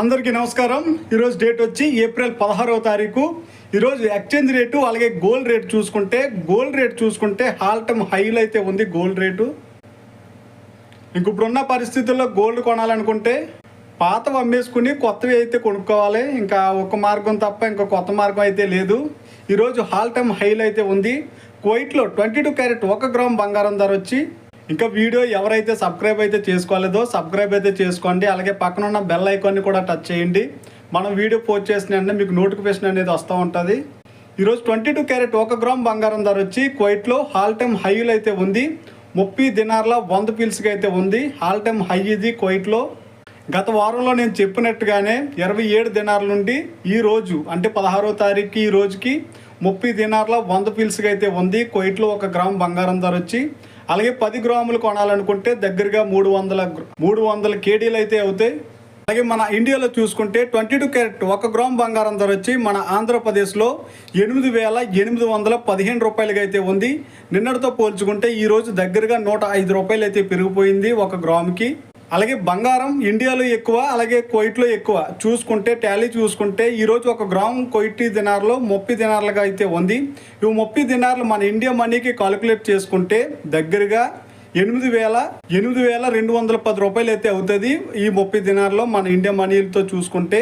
అందరికీ నమస్కారం. ఈరోజు డేట్ వచ్చి ఏప్రిల్ పదహారవ తారీఖు. ఈరోజు ఎక్స్చేంజ్ రేటు అలాగే గోల్డ్ రేట్ చూసుకుంటే గోల్డ్ రేట్ చూసుకుంటే హాల్ టైమ్ హైలో అయితే ఉంది గోల్డ్ రేటు. ఇంక ఇప్పుడున్న పరిస్థితుల్లో గోల్డ్ కొనాలనుకుంటే పాతవి అమ్మేసుకుని కొత్తవి అయితే కొనుక్కోవాలి. ఇంకా ఒక మార్గం తప్ప ఇంకా కొత్త మార్గం అయితే లేదు. ఈరోజు హాల్ టైమ్ హైలో అయితే ఉంది. కోయిట్లో ట్వంటీ టూ క్యారెట్ ఒక గ్రామ్ బంగారం ధర వచ్చి ఇంకా వీడియో ఎవరైతే సబ్స్క్రైబ్ అయితే చేసుకోలేదో సబ్స్క్రైబ్ అయితే చేసుకోండి. అలాగే పక్కన ఉన్న బెల్ ఐకాన్ని కూడా టచ్ చేయండి. మనం వీడియో పోస్ట్ చేసిన వెంటనే మీకు నోటిఫికేషన్ అనేది వస్తూ ఉంటుంది. ఈరోజు ట్వంటీ టూ క్యారెట్ ఒక గ్రామ్ బంగారం ధర వచ్చి క్వైట్లో హాల్ టైమ్ హైలో అయితే ఉంది. ముప్పై దినార్ల వంద పీల్స్గా అయితే ఉంది. హాల్ టైమ్ హై ఇది క్వైట్లో గత వారంలో నేను చెప్పినట్టుగానే ఇరవై ఏడు దినార్ల నుండి ఈ రోజు అంటే పదహారో తారీఖు ఈ రోజుకి ముప్పై దినార్ల వంద పీల్స్గా అయితే ఉంది. కోయిట్లో ఒక గ్రామ్ బంగారం ధర వచ్చి అలాగే పది గ్రాములు కొనాలనుకుంటే దగ్గరగా మూడు వందల మూడు వందల కేడీలు అయితే అవుతాయి. అలాగే మన ఇండియాలో చూసుకుంటే ట్వంటీ టూ క్యారెట్ ఒక గ్రామ్ బంగారం ధర వచ్చి మన ఆంధ్రప్రదేశ్లో ఎనిమిది వేల ఎనిమిది వందల పదిహేను రూపాయలుగా అయితే ఉంది. నిన్నటితో పోల్చుకుంటే ఈరోజు దగ్గరగా నూట ఐదు రూపాయలు అయితే పెరిగిపోయింది ఒక గ్రాముకి. అలాగే బంగారం ఇండియాలో ఎక్కువ అలాగే కోయిట్లో ఎక్కువ. చూసుకుంటే టాలీ చూసుకుంటే ఈరోజు ఒక గ్రామ్ కోయిటీ దినార్లో ముప్పై దినార్లుగా అయితే ఉంది. ఇవి ముప్పై దినార్లు మన ఇండియా మనీకి కాలిక్యులేట్ చేసుకుంటే దగ్గరగా ఎనిమిది వేల ఎనిమిది వేల రెండు వందల పది రూపాయలు అయితే అవుతుంది ఈ ముప్పై దినార్లో మన ఇండియా మనీలతో చూసుకుంటే.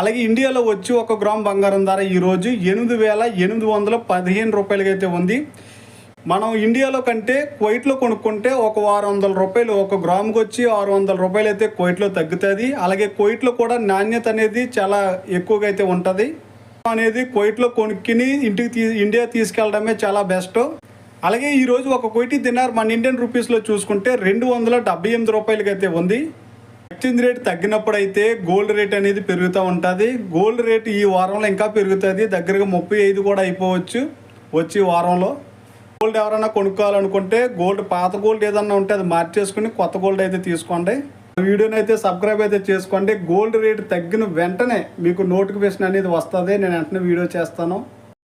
అలాగే ఇండియాలో వచ్చి ఒక గ్రామ్ బంగారం ధర ఈరోజు ఎనిమిది వేల ఎనిమిది వందల పదిహేను రూపాయలకైతే ఉంది. మనం ఇండియాలో కంటే కువైట్లో కొనుక్కుంటే ఒక ఆరు వందల రూపాయలు ఒక గ్రాముకి వచ్చి ఆరు వందల రూపాయలు అయితే కువైట్లో తగ్గుతుంది. అలాగే కువైట్లో కూడా నాణ్యత అనేది చాలా ఎక్కువగా అయితే ఉంటుంది. అనేది కువైట్లో కొనుక్కుని ఇంటికి తీ ఇండియా తీసుకెళ్ళడమే చాలా బెస్ట్. అలాగే ఈరోజు ఒక కోటి దినార్ మన ఇండియన్ రూపీస్లో చూసుకుంటే రెండు వందల డెబ్బై ఎనిమిది రూపాయలకి అయితే ఉంది. ఎక్స్చేంజ్ రేట్ తగ్గినప్పుడు అయితే గోల్డ్ రేట్ అనేది పెరుగుతూ ఉంటుంది. గోల్డ్ రేట్ ఈ వారంలో ఇంకా పెరుగుతుంది. దగ్గరగా ముప్పై ఐదు కూడా అయిపోవచ్చు వచ్చి వారంలో. గోల్డ్ ఎవరైనా కొనుక్కోవాలనుకుంటే గోల్డ్ పాత గోల్డ్ ఏదన్నా ఉంటే అది మార్చేసుకుని కొత్త గోల్డ్ అయితే తీసుకోండి. వీడియోని అయితే సబ్స్క్రైబ్ అయితే చేసుకోండి. గోల్డ్ రేట్ తగ్గిన వెంటనే మీకు నోటిఫికేషన్ అనేది వస్తుంది. నేను వెంటనే వీడియో చేస్తాను.